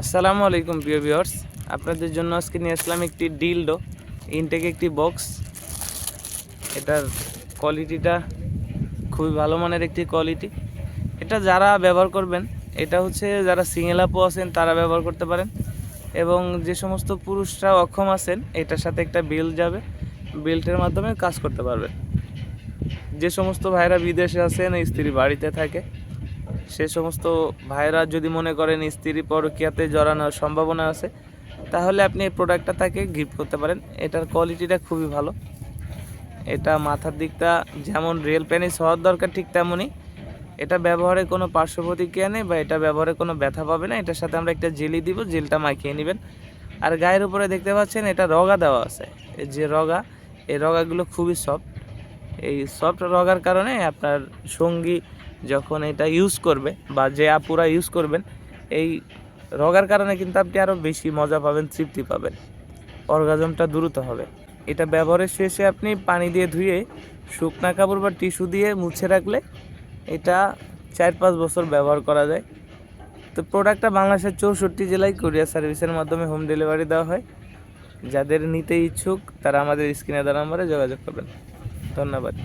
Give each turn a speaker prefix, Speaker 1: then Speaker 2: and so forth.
Speaker 1: আসসালামু আলাইকুম, প্রিয় ভিউয়ার্স। আপনাদের জন্য আজকে নিয়ে আসলাম একটি ডিলডো, ইনটেক একটি বক্স। এটার কোয়ালিটিটা খুবই ভালো মানের একটি কোয়ালিটি। এটা যারা ব্যবহার করবেন, এটা হচ্ছে যারা সিঙ্গেল আপু আছেন, তারা ব্যবহার করতে পারেন। এবং যে সমস্ত পুরুষরা অক্ষম আছেন, এটার সাথে একটা বিল যাবে। বিল্টের মাধ্যমে কাজ করতে পারবেন। যে সমস্ত ভাইরা বিদেশে আছেন, স্ত্রী বাড়িতে থাকে সে সমস্ত ভাইরা যদি মনে করেন স্ত্রী পরকীয়াতে জড়ানোর সম্ভাবনা আছে, তাহলে আপনি এই প্রোডাক্টটা তাকে গিফট করতে পারেন। এটার কোয়ালিটিটা খুবই ভালো। এটা মাথার দিকটা যেমন রিয়েল প্যানিস হওয়ার দরকার ঠিক তেমনই। এটা ব্যবহারে কোনো পার্শ্ব প্রতিক্রিয়া নেই বা এটা ব্যবহারে কোনো ব্যথা পাবে না। এটার সাথে আমরা একটা জেলি দিব, জেলটা মাখিয়ে নেবেন। আর গায়ের উপরে দেখতে পাচ্ছেন এটা রগা দেওয়া আছে। যে রগা, এই রগাগুলো খুবই সফট এই সফট রগার কারণে আপনার সঙ্গী যখন এটা ইউজ করবে বা যে আপুরা ইউজ করবেন, এই রগার কারণে কিন্তু আপনি আরও বেশি মজা পাবেন, তৃপ্তি পাবেন। অর্গাজমটা দ্রুত হবে। এটা ব্যবহারের শেষে আপনি পানি দিয়ে ধুয়ে শুকনা কাপড় বা টিস্যু দিয়ে মুছে রাখলে এটা চার পাঁচ বছর ব্যবহার করা যায়। তো প্রোডাক্টটা বাংলাদেশের চৌষট্টি জেলায় কুরিয়ার সার্ভিসের মাধ্যমে হোম ডেলিভারি দেওয়া হয়। যাদের নিতে ইচ্ছুক, তারা আমাদের স্ক্রিনে দেওয়া নাম্বারে যোগাযোগ করবেন। धन्यवाद